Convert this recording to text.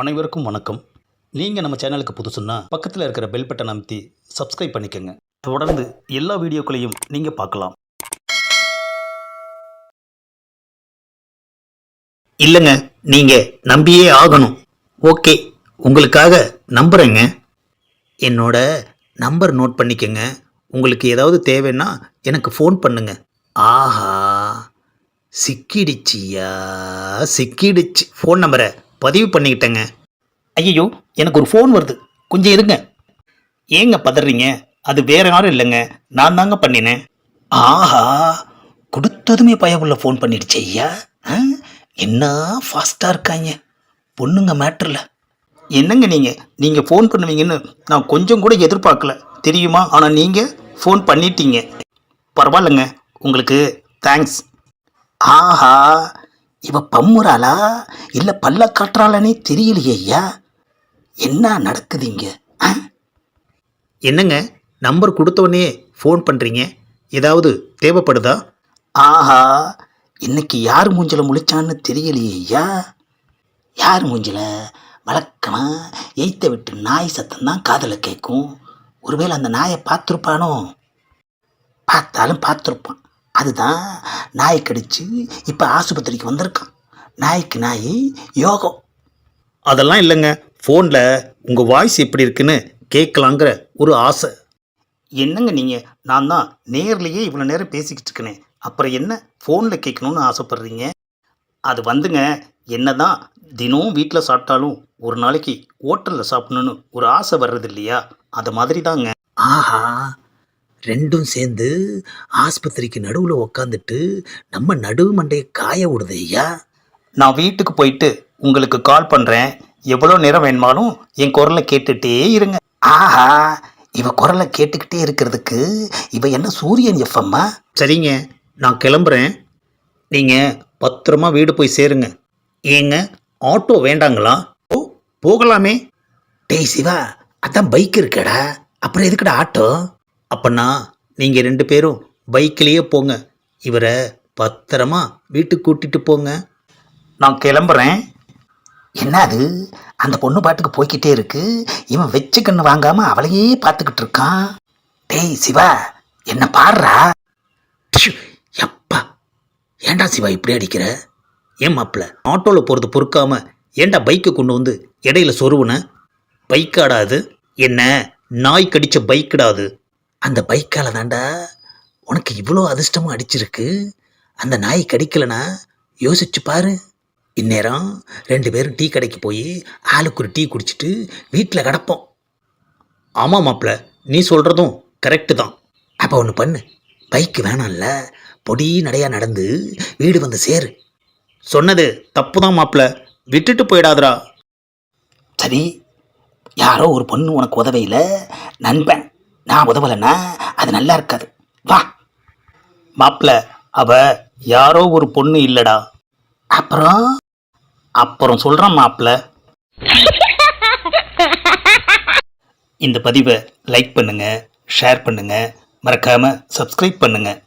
அனைவருக்கும் வணக்கம். நீங்கள் நம்ம சேனலுக்கு புதுசுன்னா பக்கத்தில் இருக்கிற பெல் பட்டன் அமைத்தி சப்ஸ்கிரைப் பண்ணிக்கோங்க. தொடர்ந்து எல்லா வீடியோக்களையும் நீங்கள் பார்க்கலாம். இல்லைங்க நீங்கள் நம்பியே ஆகணும். ஓகே உங்களுக்காக நம்புகிறேங்க என்னோட நம்பர் நோட் பண்ணிக்கோங்க. உங்களுக்கு ஏதாவது தேவைன்னா எனக்கு ஃபோன் பண்ணுங்க. ஆஹா சிக்கிடுச்சியா சிக்கிடுச்சு. ஃபோன் நம்பரை பதிவு பண்ணிக்கிட்டேங்க. ஐயோ எனக்கு ஒரு ஃபோன் வருது. கொஞ்சம் இருங்க. ஏங்க பதறீங்க? அது வேற யாரும் இல்லைங்க. நான் தாங்க பண்ணினேன். ஆஹா கொடுத்ததுமே பயவுள்ள ஃபோன் பண்ணிடுச்சு ஐயா. ஆ? என்ன ஃபாஸ்ட்டாக இருக்காங்க. பொண்ணுங்க மேட்டரில் என்னங்க நீங்கள் நீங்கள் ஃபோன் பண்ணுவீங்கன்னு நான் கொஞ்சம் கூட எதிர்பார்க்கல. தெரியுமா? ஆனால் நீங்கள் ஃபோன் பண்ணிட்டீங்க. பரவாயில்லைங்க. உங்களுக்கு தேங்க்ஸ் ஆஹா இவ பம்முறாளா? இல்லை பல்ல காட்டுறாளனே தெரியலையே ஐயா. என்ன நடக்குது இங்க ஆ? என்னங்க நம்பர் கொடுத்தவொடனே ஃபோன் பண்ணுறீங்க ஏதாவது தேவைப்படுதா? ஆஹா இன்னைக்கு யார் மூஞ்சில முழிச்சான்னு தெரியலையே ஐயா. யார் மூஞ்சில? வழக்கமா எய்த்த விட்டு நாய் சத்தம் தான் காதில் கேட்கும் ஒருவேளை அந்த நாயை பார்த்துருப்பானோ? பார்த்தாலும் பார்த்துருப்பான். அதுதான் நாய் கடிச்சு இப்போ ஆஸ்பத்திரிக்கு வந்திருக்கான். நாய்க்கு நாய் யோகம். அதெல்லாம் இல்லைங்க. ஃபோனில் உங்கள் வாய்ஸ் எப்படி இருக்குன்னு கேட்கலாங்கிற ஒரு ஆசை. என்னங்க நீங்கள் நான் தான் நேர்லேயே இவ்வளோ நேரம் பேசிக்கிட்டு இருக்கனே. அப்புறம் என்ன ஃபோனில் கேட்கணும்னு ஆசைப்பட்றீங்க? அது வந்துங்க. என்னதான் தினம் வீட்டில் சாப்பிட்டாலும் ஒரு நாளைக்கு ஹோட்டலில் சாப்பிடணும்னு ஒரு ஆசை வர்றது இல்லையா அது மாதிரி தாங்க ஆஹா. ரெண்டும் சேர்ந்து ஆஸ்பத்திரிக்கு நடுவில் உக்காந்துட்டு நம்ம நடுவு மண்டையை காய விடுது ஐயா. நான் வீட்டுக்கு போயிட்டு உங்களுக்கு கால் பண்ணுறேன் எவ்வளோ நேரம் வேணுமாலும் என் குரலை கேட்டுட்டே இருங்க. ஆஹா இவ குரலை கேட்டுக்கிட்டே இருக்கிறதுக்கு இவ என்ன சூரியன் எஃப்எம்மா? சரிங்க நான் கிளம்புறேன். நீங்கள் பத்திரமா வீடு போய் சேருங்க. ஏங்க ஆட்டோ வேண்டாங்களா? ஓ போகலாமே. டேய் சிவா அதான் பைக் இருக்கடா. அப்புறம் எதுக்குடா ஆட்டோ? அப்பன்னா நீங்கள் ரெண்டு பேரும் பைக்கிலேயே போங்க. இவரை பத்திரமா வீட்டுக்கு கூட்டிட்டு போங்க. நான் கிளம்புறேன். என்ன அது? அந்த பொண்ணு பாட்டுக்கு போய்க்கிட்டே இருக்கு. இவன் வெச்ச கண்ணு வாங்காம அவளையே பார்த்துக்கிட்டு இருக்கான். டேய் சிவா என்ன பாடுறா? ப்ஷு, யப்பா. ஏன்டா சிவா இப்படி அடிக்கிற? ஏன் மாப்பிள்ள ஆட்டோவில் போகிறது பொறுக்காம ஏன்டா பைக்கை கொண்டு வந்து இடையில சொருவுன? பைக்காடா அது? என்ன நாய் கடிச்ச பைக்குடாது அந்த பைக்கால தாண்டா உனக்கு இவ்வளோ அதிர்ஷ்டமும் அடிச்சிருக்கு. அந்த நாய் கடிக்கலனா யோசிச்சு பாரு. இந்நேரம் ரெண்டு பேரும் டீ கடைக்கு போய் ஆளுக்கு ஒரு டீ குடிச்சிட்டு வீட்டில் கிடப்போம். ஆமாம் மாப்பிள்ள நீ சொல்கிறதும் கரெக்டு தான். அப்போ ஒன்று பண்ணு. பைக்கு வேணாம்ல. பொடி நடையா நடந்து வீடு வந்து சேரு. சொன்னது தப்பு தான் மாப்பிள்ள விட்டுட்டு போயிடாதரா சரி யாரோ ஒரு பொண்ணு உனக்கு உதவையில். நண்பன். நான் உதவலைன்னா அது நல்லா இருக்காது. வா. மாப்பிள்ள அவ யாரோ ஒரு பொண்ணு இல்லடா. அப்புறம்? அப்புறம் சொல்கிறான் மாப்பிள்ள இந்த பதிவை லைக் பண்ணுங்கள் ஷேர் பண்ணுங்கள் மறக்காமல் சப்ஸ்கிரைப் பண்ணுங்கள்